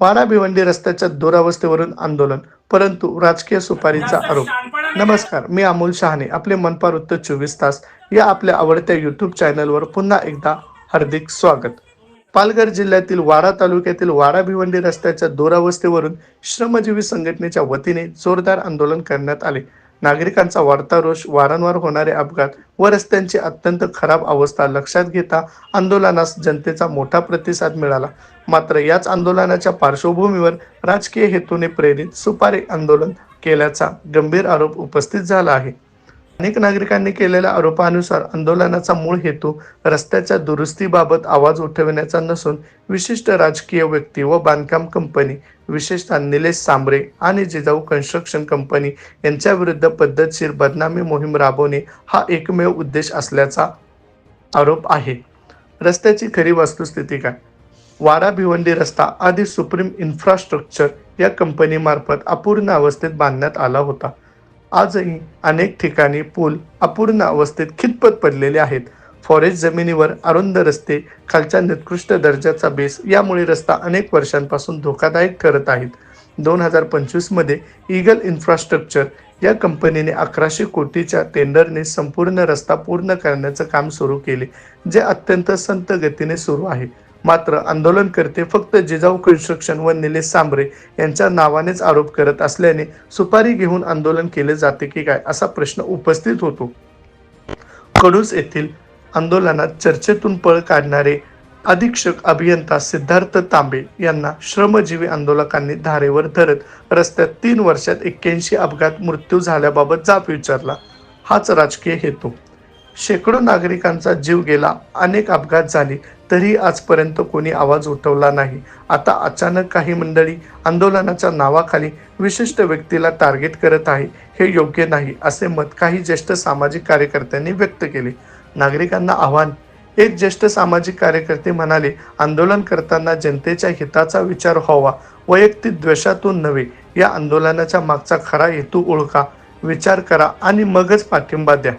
वाडा भिवंडी रस्त्याच्या दुरावस्थेवरून आंदोलन परंतु राजकीय सुपारीचा आरोप. नमस्कार मी अमोल शहाणे आपले मनपार उत्तर चोवीस तास या आपल्या आवडत्या युट्यूब चॅनलवर पुन्हा एकदा हार्दिक स्वागत. पालघर जिल्ह्यातील वाडा तालुक्यातील वाडा भिवंडी रस्त्याच्या दुरावस्थेवरून श्रमजीवी संघटनेच्या वतीने जोरदार आंदोलन करण्यात आले. नागरिकांचा वाढता रोष वारंवार होणारे अपघात व रस्त्यांची अत्यंत खराब अवस्था लक्षात घेता आंदोलनास जनतेचा मोठा प्रतिसाद मिळाला. मात्र याच आंदोलनाच्या पार्श्वभूमीवर राजकीय हेतूने प्रेरित सुपारी आंदोलन केल्याचा गंभीर आरोप उपस्थित झाला आहे. अनेक नागरिकांनी केलेल्या आरोपानुसार आंदोलनाचा मूळ हेतू रस्त्याच्या दुरुस्तीबाबत आवाज उठविण्याचा नसून विशिष्ट राजकीय व्यक्ती व बांधकाम कंपनी विशेषतः निलेश सांबरे आणि जिजाऊ कन्स्ट्रक्शन कंपनी यांच्या विरुद्ध पद्धतशीर बदनामी मोहीम राबवणे हा एकमेव उद्देश असल्याचा आरोप आहे. रस्त्याची खरी वस्तुस्थिती काय? वाडा भिवंडी रस्ता आधी सुप्रीम इन्फ्रास्ट्रक्चर या कंपनीमार्फत अपूर्ण अवस्थेत बांधण्यात आला होता. आजही अनेक ठिकाणी पूल अपूर्ण अवस्थेत खितपत पडलेले आहेत. फॉरेस्ट जमिनीवर अरुंद रस्ते खालच्या निकृष्ट दर्जाचा बेस यामुळे रस्ता अनेक वर्षांपासून धोकादायक ठरत आहेत. दोन हजार पंचवीसमध्ये ईगल इन्फ्रास्ट्रक्चर या कंपनीने अकराशे कोटीच्या टेंडरने संपूर्ण रस्ता पूर्ण करण्याचं काम सुरू केले जे अत्यंत संत गतीने सुरू आहे. मात्र आंदोलनकर्ते फक्त जिजाऊ कन्स्ट्रक्शन व निलेश सांबरे यांच्या नावानेच आरोप करत असल्याने सुपारी घेऊन आंदोलन केले जाते की काय असा प्रश्न उपस्थित होतो. कडूस येथील आंदोलनात चर्चेतून पळ काढणारे अधीक्षक अभियंता सिद्धार्थ तांबे यांना श्रमजीवी आंदोलकांनी धारेवर धरत रस्त्यात तीन वर्षात एक्क्याऐंशी अपघात मृत्यू झाल्याबाबत जाब विचारला. हाच राजकीय हेतू. शेकडो नागरिकांचा जीव गेला अनेक अपघात झाले तरी आजपर्यंत कोणी आवाज उठवला नाही. आता अचानक काही मंडळी आंदोलनाच्या नावाखाली विशिष्ट व्यक्तीला टार्गेट करत आहे हे योग्य नाही असे मत काही ज्येष्ठ सामाजिक कार्यकर्त्यांनी व्यक्त केले. नागरिकांना आव्हान एक ज्येष्ठ सामाजिक कार्यकर्ते म्हणाले आंदोलन करताना जनतेच्या हिताचा विचार व्हावा. वैयक्तिक द्वेषातून नव्हे. या आंदोलनाच्या मागचा खरा हेतू ओळखा. विचार करा आणि मगच पाठिंबा द्या.